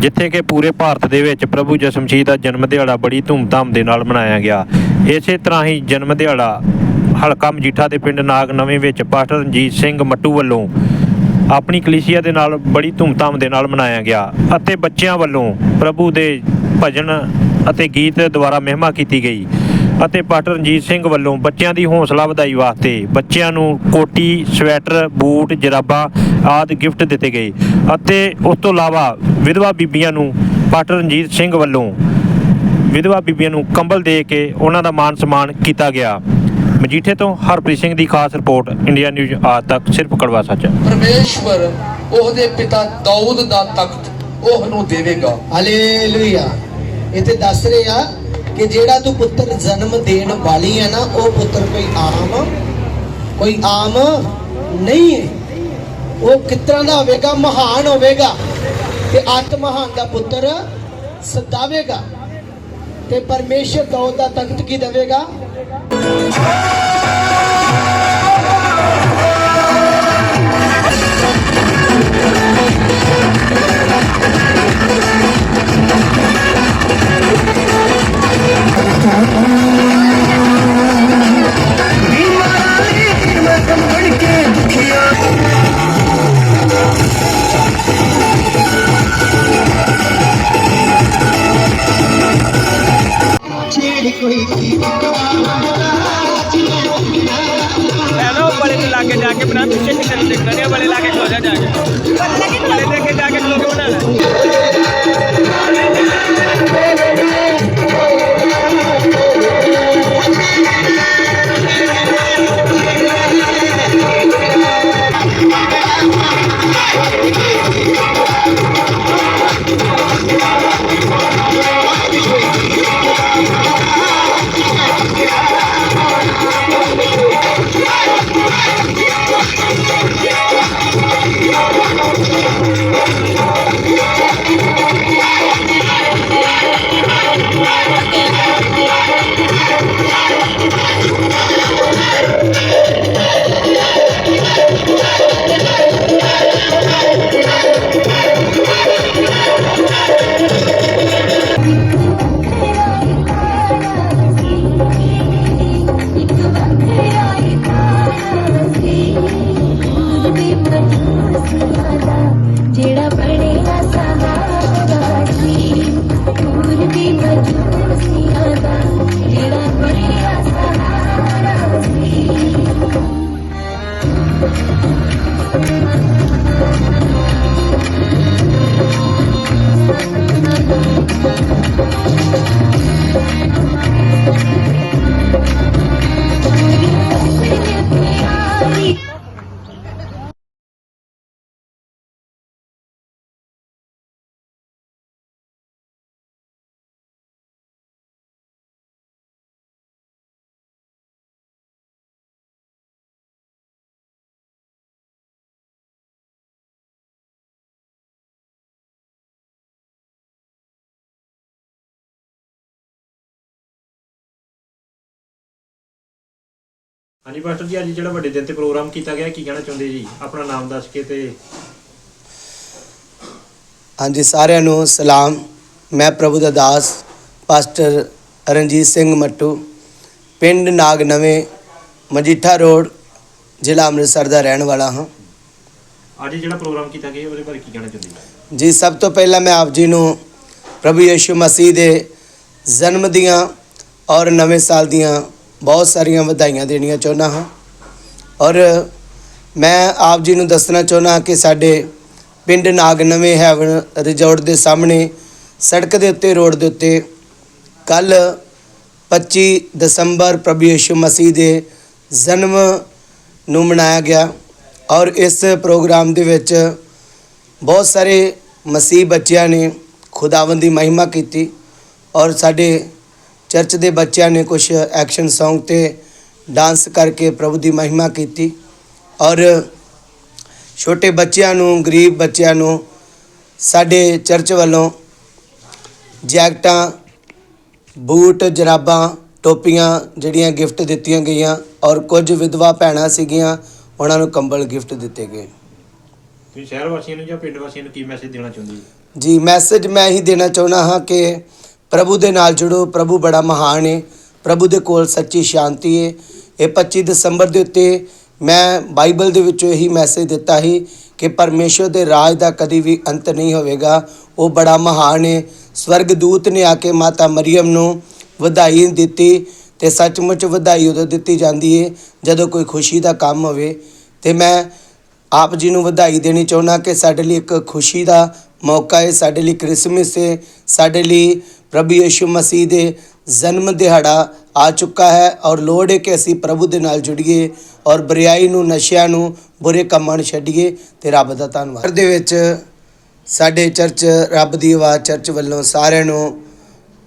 ਜਿੱਥੇ ਕਿ ਪੂਰੇ ਭਾਰਤ ਦੇ ਵਿੱਚ ਪ੍ਰਭੂ ਜਸਮਸੀਹ ਦਾ ਜਨਮ ਦਿਹਾੜਾ ਬੜੀ ਧੂਮਧਾਮ ਦੇ ਨਾਲ ਮਨਾਇਆ ਗਿਆ। ਇਸੇ ਤਰ੍ਹਾਂ ਹੀ ਜਨਮ ਦਿਹਾੜਾ ਹਲਕਾ ਮਜੀਠਾ ਦੇ ਪਿੰਡ ਨਾਗ ਨਵੇਂ ਵਿੱਚ ਪਾਸਟਰ ਰਣਜੀਤ ਸਿੰਘ ਮੱਟੂ ਵੱਲੋਂ ਆਪਣੀ ਕਲੀਸਿਆ ਦੇ ਨਾਲ ਬੜੀ ਧੂਮਧਾਮ ਦੇ ਨਾਲ ਮਨਾਇਆ ਗਿਆ ਅਤੇ ਬੱਚਿਆਂ ਵੱਲੋਂ ਪ੍ਰਭੂ ਦੇ ਭਜਨ ਅਤੇ ਗੀਤ ਦੁਆਰਾ ਮਹਿਮਾ ਕੀਤੀ ਗਈ ਅਤੇ ਪਾਸਟਰ ਰਣਜੀਤ ਸਿੰਘ ਵੱਲੋਂ ਬੱਚਿਆਂ ਦੀ ਹੌਸਲਾ ਵਧਾਈ ਵਾਸਤੇ ਬੱਚਿਆਂ ਨੂੰ ਕੋਟੀ, ਸਵੈਟਰ, ਬੂਟ, ਜਰਾਬਾਂ ਆਦਿ ਗਿਫਟ ਦਿੱਤੇ ਗਏ ਅਤੇ ਉਸ ਤੋਂ ਇਲਾਵਾ ਵਿਧਵਾ ਬੀਬੀਆਂ ਨੂੰ ਪਾਸਟਰ ਰਣਜੀਤ ਸਿੰਘ ਵੱਲੋਂ ਵਿਧਵਾ ਬੀਬੀਆਂ ਨੂੰ ਕੰਬਲ ਦੇ ਕੇ ਉਹਨਾਂ ਦਾ ਮਾਨ ਸਨਮਾਨ ਕੀਤਾ ਗਿਆ। ਮਜੀਠੇ ਤੋਂ ਹਰਪ੍ਰੀਤ ਸਿੰਘ ਦੀ ਖਾਸ ਰਿਪੋਰਟ ਇੰਡੀਆ ਨਿਊਜ਼ ਆਜ ਤੱਕ ਸਿਰਫ ਕੜਵਾ ਸੱਚ। ਪਰਮੇਸ਼ਵਰ ਉਹਦੇ ਪਿਤਾ ਦਾਊਦ ਦਾ ਤਖਤ ਉਹਨੂੰ ਦੇਵੇਗਾ। ਹਾਲੇਲੂਇਆ। ਇੱਥੇ ਦੱਸ ਰਹੇ ਆ ਕਿ ਜਿਹੜਾ ਤੂੰ ਪੁੱਤਰ ਜਨਮ ਦੇਣ ਵਾਲੀ ਹੈ ਨਾ ਉਹ ਪੁੱਤਰ ਕੋਈ ਆਮ ਕੋਈ ਆਮ ਨਹੀਂ ਹੈ। ਉਹ ਕਿਤਨਾ ਦਾ ਹੋਵੇਗਾ? ਮਹਾਨ ਹੋਵੇਗਾ। ਤੇ ਅੱਤ ਮਹਾਨ ਦਾ ਪੁੱਤਰ ਸਤਾਵੇਗਾ ਤੇ ਪਰਮੇਸ਼ਰ ਦਾਊਦ ਦਾ ਤਖਤ ਕੀ ਦੇਵੇਗਾ? हेलो बड़े से लाके जाके बना पीछे पीछे नहीं देखना नहीं बड़े लाके खो जा जाके बड़े लेके जाके लोग बनाना ਜਿਹੜਾ ਹਾਂਜੀ ਪਾਸਟਰ ਜੀ ਅੱਜ ਜਿਹੜਾ ਵੱਡੇ ਦਿਨ ਤੇ ਪ੍ਰੋਗਰਾਮ ਕੀਤਾ ਗਿਆ ਕੀ ਕਹਿਣਾ ਚਾਹੁੰਦੇ ਜੀ? ਆਪਣਾ ਨਾਮ ਦੱਸ ਕੇ ਤੇ ਹਾਂਜੀ ਸਾਰਿਆਂ ਨੂੰ ਸਲਾਮ। ਮੈਂ ਪ੍ਰਭੂ ਦਾ ਦਾਸ ਪਾਸਟਰ ਰਣਜੀਤ ਸਿੰਘ ਮੱਟੂ। ਪਿੰਡ ਨਾਗ ਨਵੇਂ ਮਜੀਠਾ ਰੋਡ ਜ਼ਿਲ੍ਹਾ ਅੰਮ੍ਰਿਤਸਰ ਦਾ ਰਹਿਣ ਵਾਲਾ ਹਾਂ। ਅੱਜ ਜਿਹੜਾ ਪ੍ਰੋਗਰਾਮ ਕੀਤਾ ਗਿਆ ਉਹਦੇ ਬਾਰੇ ਕੀ ਕਹਿਣਾ ਚਾਹੁੰਦੇ ਜੀ? ਜੀ ਸਭ ਤੋਂ ਪਹਿਲਾਂ ਮੈਂ ਆਪ ਜੀ ਨੂੰ ਪ੍ਰਭੂ ਯੀਸ਼ੂ ਮਸੀਹ ਦੇ ਜਨਮ ਦੀਆਂ ਔਰ ਨਵੇਂ ਸਾਲ ਦੀਆਂ ਬਹੁਤ ਸਾਰੀਆਂ ਵਧਾਈਆਂ ਦੇਣੀਆਂ ਚਾਹੁੰਦਾ ਹਾਂ। ਔਰ ਮੈਂ ਆਪ ਜੀ ਨੂੰ ਦੱਸਣਾ ਚਾਹੁੰਦਾ ਕਿ ਸਾਡੇ ਪਿੰਡ ਨਾਗ ਨਵੇਂ ਹੈਵਨ ਰਿਜ਼ੋਰਟ ਦੇ ਸਾਹਮਣੇ ਸੜਕ ਦੇ ਉੱਤੇ, ਰੋਡ ਦੇ ਉੱਤੇ ਕੱਲ 25 ਦਸੰਬਰ ਪ੍ਰਭੂ ਯੀਸ਼ੂ ਮਸੀਹ ਦੇ ਜਨਮ ਨੂੰ ਮਨਾਇਆ ਗਿਆ। ਔਰ ਇਸ ਪ੍ਰੋਗਰਾਮ ਦੇ ਵਿੱਚ ਬਹੁਤ ਸਾਰੇ ਮਸੀਹ ਬੱਚਿਆਂ ਨੇ ਖੁਦਾਵੰਦ ਦੀ ਮਹਿਮਾ ਕੀਤੀ। ਔਰ ਸਾਡੇ ਚਰਚ ਦੇ ਬੱਚਿਆਂ ਨੇ ਕੁਝ ਐਕਸ਼ਨ Song ਤੇ ਡਾਂਸ ਕਰਕੇ ਪ੍ਰਭੂ ਦੀ ਮਹਿਮਾ ਕੀਤੀ ਔਰ ਛੋਟੇ ਬੱਚਿਆਂ ਨੂੰ ਗਰੀਬ ਬੱਚਿਆਂ ਨੂੰ ਸਾਡੇ ਚਰਚ ਵੱਲੋਂ ਜੈਕਟਾਂ ਬੂਟ ਜਰਾਬਾਂ ਟੋਪੀਆਂ ਜਿਹੜੀਆਂ ਗਿਫਟ ਦਿੱਤੀਆਂ ਗਈਆਂ ਔਰ ਕੁਝ ਵਿਧਵਾ ਭੈਣਾਂ ਸੀਗੀਆਂ ਉਹਨਾਂ ਨੂੰ ਕੰਬਲ ਗਿਫਟ ਦਿੱਤੇ ਗਏ। ਤੁਸੀਂ ਸ਼ਹਿਰ ਵਾਸੀਆਂ ਨੂੰ ਜਾਂ ਪਿੰਡ ਵਾਸੀਆਂ ਨੂੰ ਕੀ ਮੈਸੇਜ ਦੇਣਾ ਚਾਹੁੰਦੇ ਜੀ ਜੀ ਮੈਸੇਜ ਮੈਂ ਹੀ ਦੇਣਾ ਚਾਹੁੰਦਾ ਹਾਂ ਕਿ ਪ੍ਰਭੂ ਦੇ ਨਾਲ ਜੁੜੋ, ਪ੍ਰਭੂ ਬੜਾ ਮਹਾਨ ਹੈ ਪ੍ਰਭੂ ਦੇ ਕੋਲ ਸੱਚੀ ਸ਼ਾਂਤੀ ਹੈ ਇਹ 25 ਦਸੰਬਰ ਦੇ ਉੱਤੇ ਮੈਂ ਬਾਈਬਲ ਦੇ ਵਿੱਚੋਂ ਇਹੀ ਮੈਸੇਜ ਦਿੱਤਾ ਸੀ ਕਿ ਪਰਮੇਸ਼ਵਰ ਦੇ ਰਾਜ ਦਾ ਕਦੀ ਵੀ ਅੰਤ ਨਹੀਂ ਹੋਵੇਗਾ। ਉਹ ਬੜਾ ਮਹਾਨ ਹੈ ਸਵਰਗਦੂਤ ਨੇ ਆ ਕੇ ਮਾਤਾ ਮਰੀਮ ਨੂੰ ਵਧਾਈ ਦਿੱਤੀ ਤੇ ਸੱਚਮੁੱਚ ਵਧਾਈ ਉਦੋਂ ਦਿੱਤੀ ਜਾਂਦੀ ਹੈ ਜਦੋਂ ਕੋਈ ਖੁਸ਼ੀ ਦਾ ਕੰਮ ਹੋਵੇ। ਤੇ ਮੈਂ ਆਪ ਜੀ ਨੂੰ ਵਧਾਈ ਦੇਣੀ ਚਾਹੁੰਦਾ ਕਿ ਸਾਡੇ ਲਈ ਇੱਕ ਖੁਸ਼ੀ ਦਾ ਮੌਕਾ ਹੈ ਸਾਡੇ ਲਈ ਕ੍ਰਿਸਮਸ ਹੈ ਸਾਡੇ ਲਈ ਪ੍ਰਭੂ ਯਿਸੂ ਮਸੀਹ ਦੇ ਜਨਮ ਦਿਹਾੜਾ ਆ ਚੁੱਕਾ ਹੈ ਔਰ ਲੋੜ ਹੈ ਕਿ ਅਸੀਂ ਪ੍ਰਭੂ ਦੇ ਨਾਲ ਜੁੜੀਏ ਔਰ ਬੁਰਾਈ ਨੂੰ, ਨਸ਼ਿਆਂ ਨੂੰ, ਬੁਰੇ ਕੰਮਾਂ ਨੂੰ ਛੱਡੀਏ ਤੇ ਰੱਬ ਦਾ ਧੰਨਵਾਦ। ਦੇ ਵਿੱਚ ਸਾਡੇ ਚਰਚ, ਰੱਬ ਦੀ ਆਵਾਜ਼ ਚਰਚ ਵੱਲੋਂ ਸਾਰਿਆਂ ਨੂੰ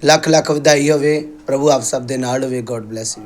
ਲੱਖ ਲੱਖ ਵਧਾਈ ਹੋਵੇ, ਪ੍ਰਭੂ ਆਪ ਸਭ ਦੇ ਨਾਲ ਹੋਵੇ। God bless you